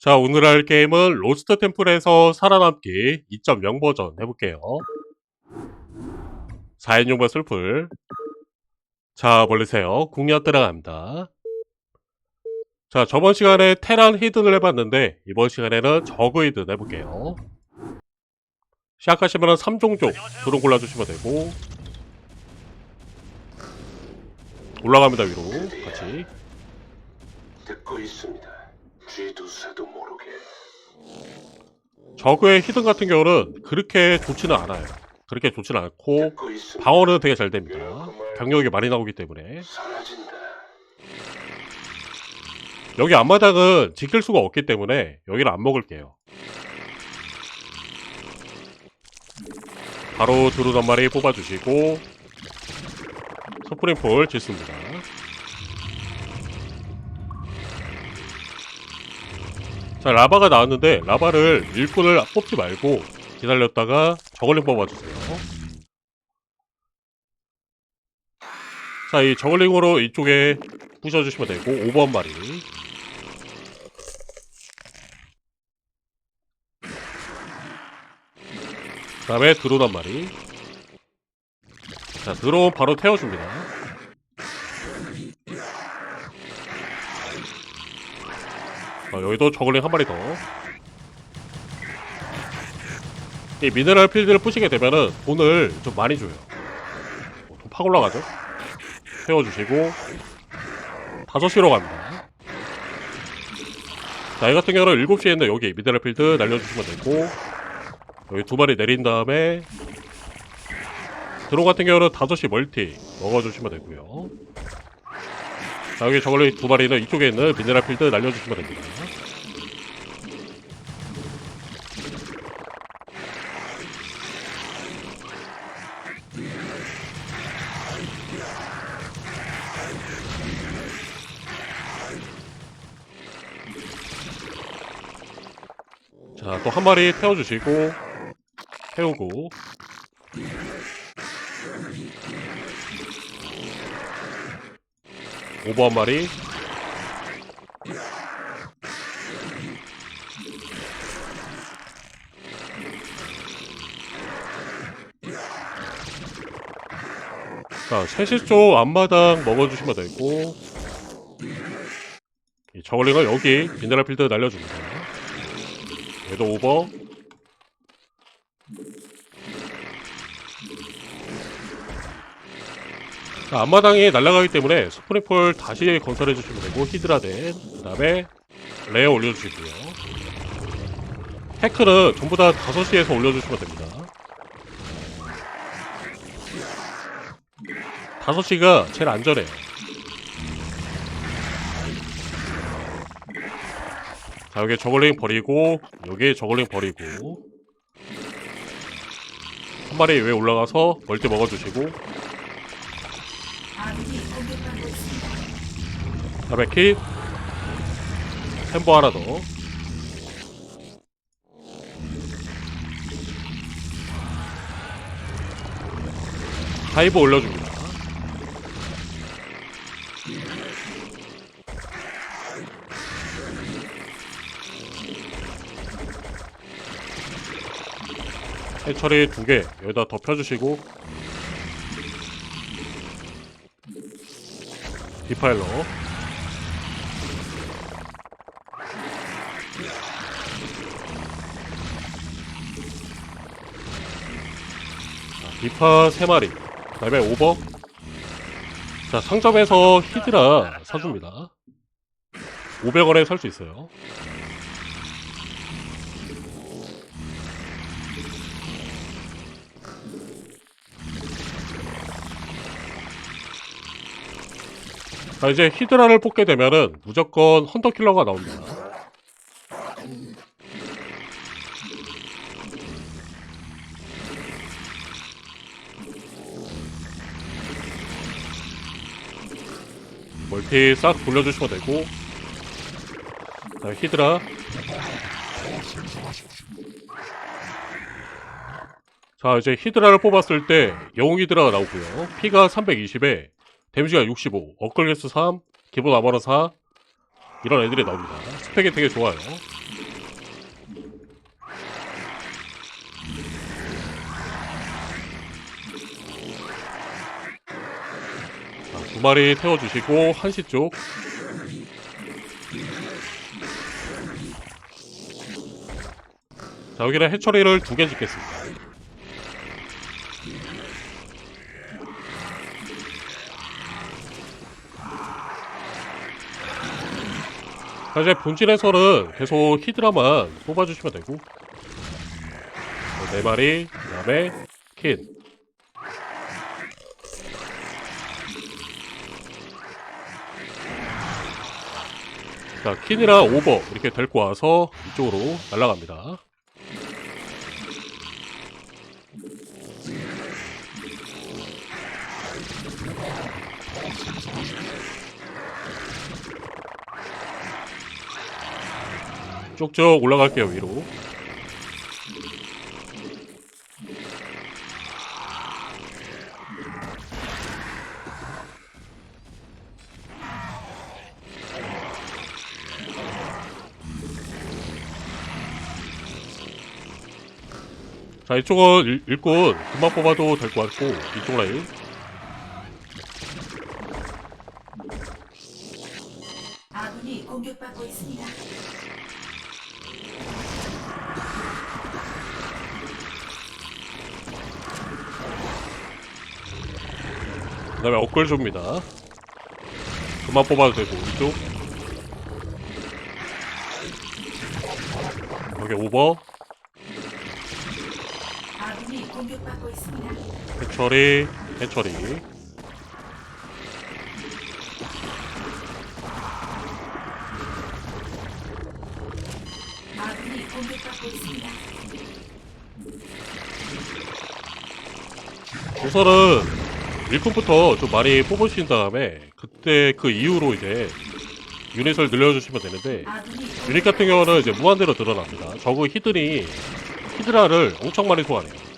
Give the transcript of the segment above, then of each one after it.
자, 오늘 할 게임은 로스트 템플에서 살아남기 2.0 버전 해볼게요. 4인용과 슬플. 자, 멀리세요. 국력 들어갑니다. 자, 저번 시간에 테란 히든을 해봤는데, 이번 시간에는 저그 히든 해볼게요. 시작하시면 3종족 드론 골라주시면 되고, 올라갑니다, 위로. 같이. 듣고 있습니다. 쥐두새도 모르게. 저그의 히든 같은 경우는 그렇게 좋지는 않아요. 그렇게 좋지는 않고, 듣고. 방어는 되게 잘 됩니다. 병력이 많이 나오기 때문에. 사라진다. 여기 앞마당은 지킬 수가 없기 때문에 여기를 안 먹을게요. 바로 한 마리 뽑아주시고 스프링폴 짓습니다. 자 라바가 나왔는데 라바를 일꾼을 뽑지 말고 기다렸다가 저걸링 뽑아주세요. 자 이 저걸링으로 이쪽에 부셔주시면 되고 5번 마리. 그 다음에 드론 한 마리. 자 드론 바로 태워줍니다 자, 여기도 저글링 한 마리 더. 이 미네랄 필드를 부시게 되면은 돈을 좀 많이 줘요. 어, 돈팍 올라가죠? 태워주시고 5시로 갑니다. 자, 이 같은 경우는 7시에 있는 여기 미네랄 필드 날려주시면 되고 여기 두 마리 내린 다음에 드론 같은 경우는 5시 멀티 먹어주시면 되고요. 자, 여기 저걸로 두 마리는 이쪽에 있는 미네랄 필드 날려주시면 됩니다. 자, 또 한 마리 태워주시고, 태우고. 오버 한 마리. 자, 셋시 쪽 앞마당 먹어주시면 되고, 이 저글링은 여기 미네랄 필드 날려줍니다. 얘도 오버. 자, 앞마당이 날아가기 때문에 스프링폴 다시 건설해 주시면 되고 히드라덴 그 다음에 레어 올려주시고요. 태클은 전부 다 5시에서 올려주시면 됩니다. 5시가 제일 안전해요. 자 여기 저글링 버리고 여기 저글링 버리고 한 마리 위에 올라가서 멀티 먹어주시고 킷 템보 하나 더. 하이브 올려줍니다. 해처리 두 개. 여기다 덮여주시고. 디파일러 자, 디파 3마리 그 다음에 오버. 자 상점에서 히드라 사줍니다. 500원에 살 수 있어요. 자 이제 히드라를 뽑게 되면은 무조건 헌터킬러가 나옵니다 멀티 싹 돌려주시면 되고 자 히드라 자 이제 히드라를 뽑았을 때 영웅 히드라가 나오고요 피가 320에 데미지가 65 업글레스 3 기본 아머러 4 이런 애들이 나옵니다. 스펙이 되게 좋아요. 두 마리 태워주시고 한시 쪽 자 여기는 해처리를 두 개 짓겠습니다. 자, 이제 본진에서는 계속 히드라만 뽑아주시면 되고 자, 네 마리 그 다음에 킨 자, 킨이랑 오버 이렇게 데리고 와서 이쪽으로 날아갑니다. 쭉쭉 올라갈게요 위로. 자 이쪽은 일, 일꾼 금방 뽑아도 될 것 같고 이쪽 라인. 아군이 공격받고 있습니다. 그 다음에 업글 줍니다. 그만 뽑아도 되고 이쪽. 여기 오버 공격받고 있습니다. 해처리 해처리 아군이 공격받고 있습니다. 우선은 일꾼부터 좀 많이 뽑으신 다음에 그때 그 이후로 이제 유닛을 늘려주시면 되는데 유닛 같은 경우는 이제 무한대로 늘어납니다 저그 히든이 히드라를 엄청 많이 소환해요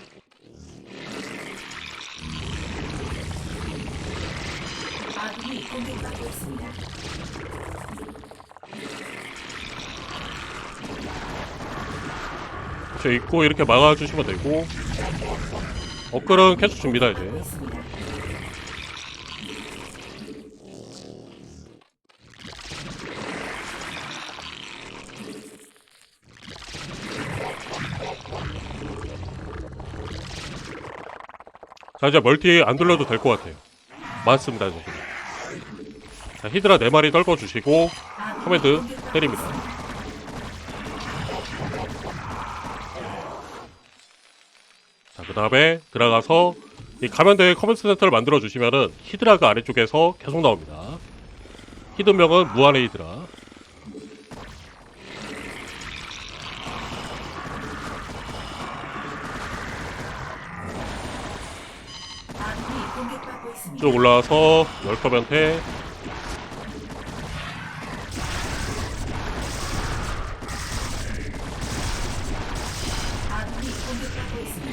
아군이 공격받고 있습니다. 저 있고 이렇게 막아주시면 되고. 업글은 계속 줍니다 이제. 자 이제 멀티 안 돌려도 될 것 같아요. 많습니다 이제 자 히드라 4마리 떨궈주시고 커맨드 때립니다 그 다음에 들어가서 이 가면대 커맨드 센터를 만들어 주시면은 히드라가 아래쪽에서 계속 나옵니다. 히든명은 무한의 히드라. 쭉 올라와서 열커면테 아군이 공격받고 있습니다.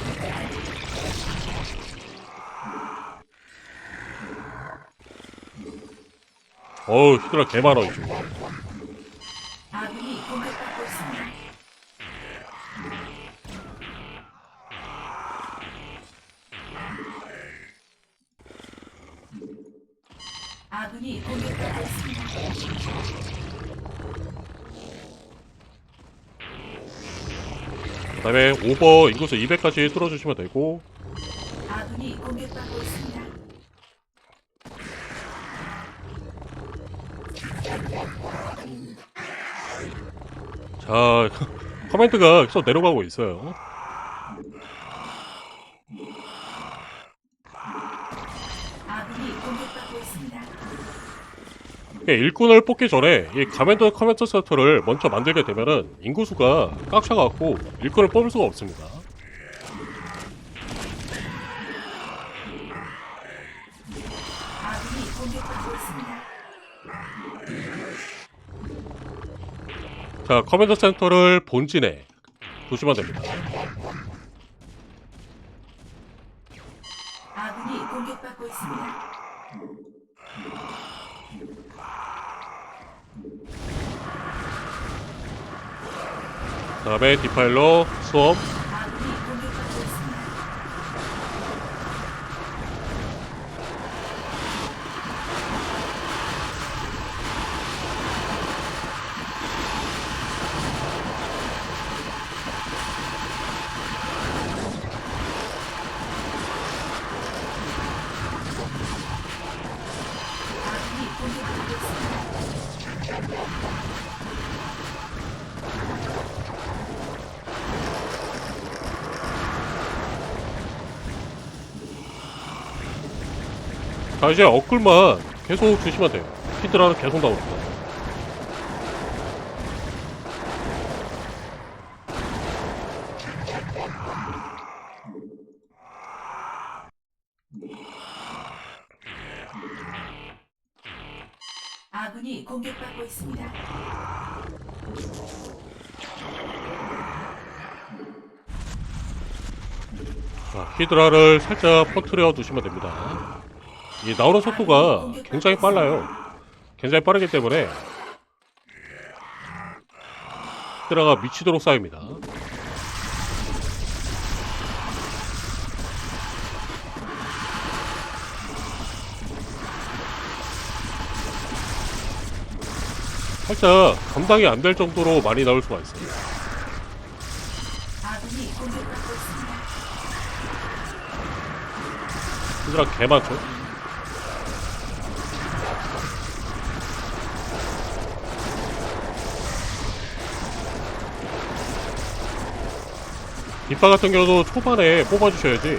어우 히드라 개 많아 이쪽 아군이 공격받고 있습니다. 아군이 공격받고 있습니다. 그 다음에 오버 인구수 200까지 뚫어주시면 되고 아군이 공격받고 있습니다. 자 커멘트가 계속 내려가고 있어요. 이게 일꾼을 뽑기 전에 이 가면더 커멘트 센터를 먼저 만들게 되면은 인구수가 꽉 차갖고 일꾼을 뽑을 수가 없습니다. 자, 커맨더 센터를 본진에 두시면 됩니다. 아군이 공격받고 있습니다. 다음에 디파일로 수업 자 이제 업글만 계속 주시면 돼요. 히드라는 계속 나오니까 아군이 공격받고 있습니다. 자, 히드라를 살짝 퍼트려 두시면 됩니다 이 나오는 속도가 굉장히 빨라요. 굉장히 빠르기 때문에 히드라가 미치도록 쌓입니다. 살짝 감당이 안 될 정도로 많이 나올 수가 있어요. 히드라 개 많죠 뒷바 같은 경우도 초반에 뽑아주셔야지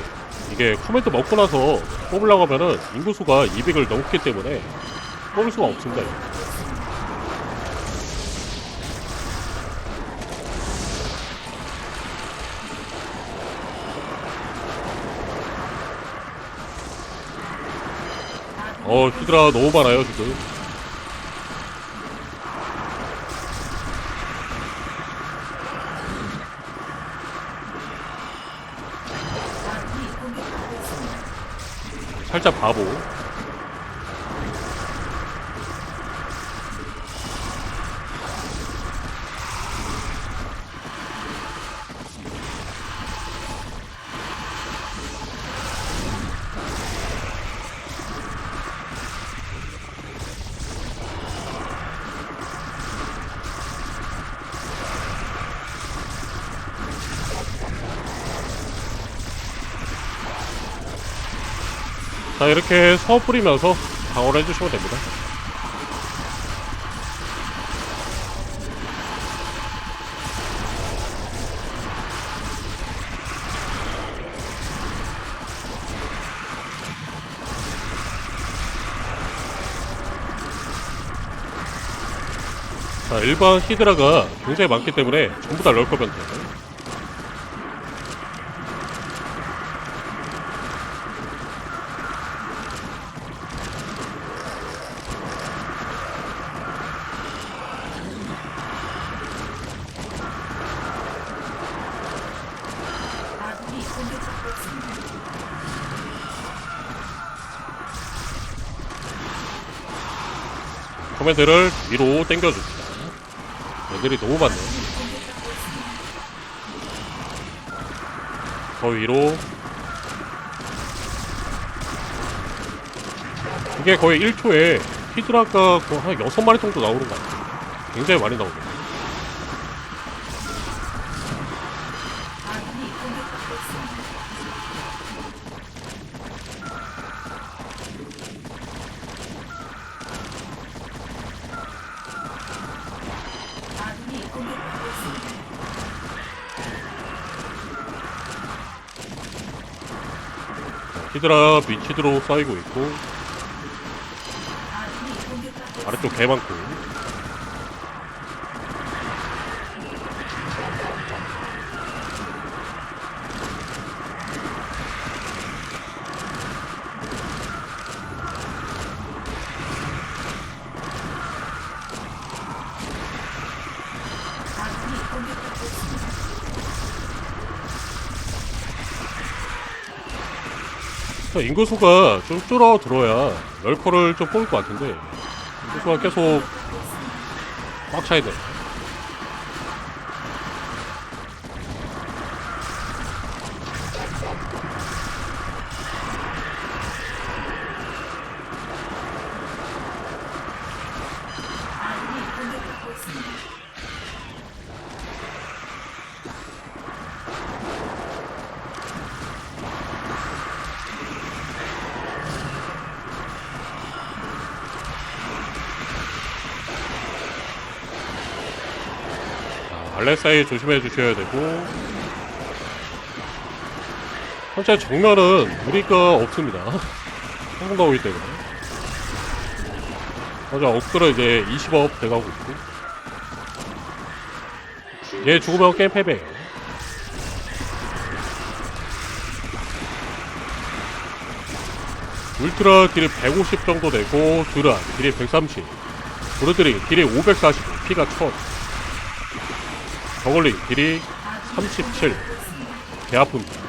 이게 코멘트 먹고 나서 뽑으려고 하면은 인구수가 200을 넘기 때문에 뽑을 수가 없습니다. 어 히드라 너무 많아요 지금 아군이 공격받고 있습니다. 살짝 바보 자 이렇게 서 뿌리면서 방어를 해주시면 됩니다. 자 일반 히드라가 굉장히 많기 때문에 전부 다 넣을 거면 돼요 아군이 공격받고 있습니다. 커맨드를 위로 당겨줍니다. 애들이 너무 많네요. 더 위로. 이게 거의 1초에 히드라가 한 6마리 정도 나오는 것 같아요. 굉장히 많이 나오네요 히드라 미치도록 쌓이고 있고 아래쪽 개 많고 아군이 공격받고 있습니다. 자, 인구수가 좀 줄어 들어야 럴커를 좀 뽑을 것 같은데 인구수가 계속 꽉 차야 돼 알렉사이 조심해 주셔야 되고. 현재 정면은 무리가 없습니다. 나오기 때문에. 맞아 억들은 이제 20업 돼가고 있고. 얘 죽으면 게임 패배예요. 울트라 딜이 150 정도 되고 드라 딜이 130 브루들이 딜이 540 피가 1000 저걸리 딜이 37 개 아픕니다.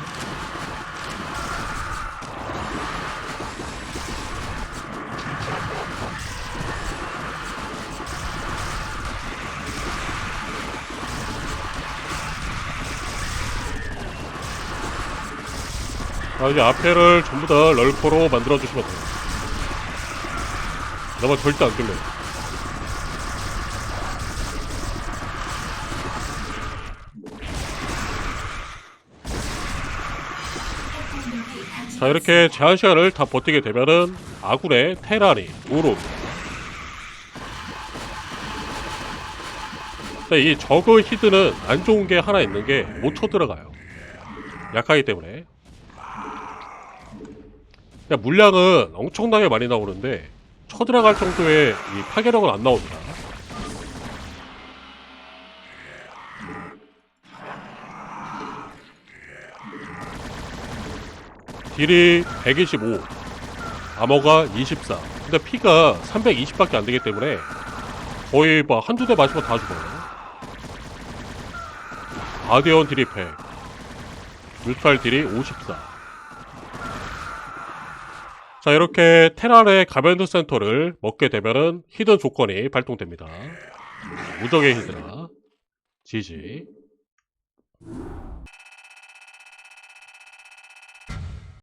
자 이제 앞에를 전부 다 럴커로 만들어 주시면 돼요. 너무 절대 안 뚫려요 자 이렇게 제한 시간을 다 버티게 되면은 아군의 테라니 우로 이 저그 히드는 안 좋은 게 하나 있는 게 못 쳐들어가요. 약하기 때문에. 그냥 물량은 엄청나게 많이 나오는데 쳐들어갈 정도의 이 파괴력은 안 나옵니다 딜이 125 아머가 24 근데 피가 320밖에 안 되기 때문에 거의 뭐 한두 대 맞으면 다 죽어요. 아디언 딜이 100 뮤탈 딜이 54 자 이렇게 테란의 가면드 센터를 먹게 되면은 히든 조건이 발동됩니다. 무적의 히드라. 지지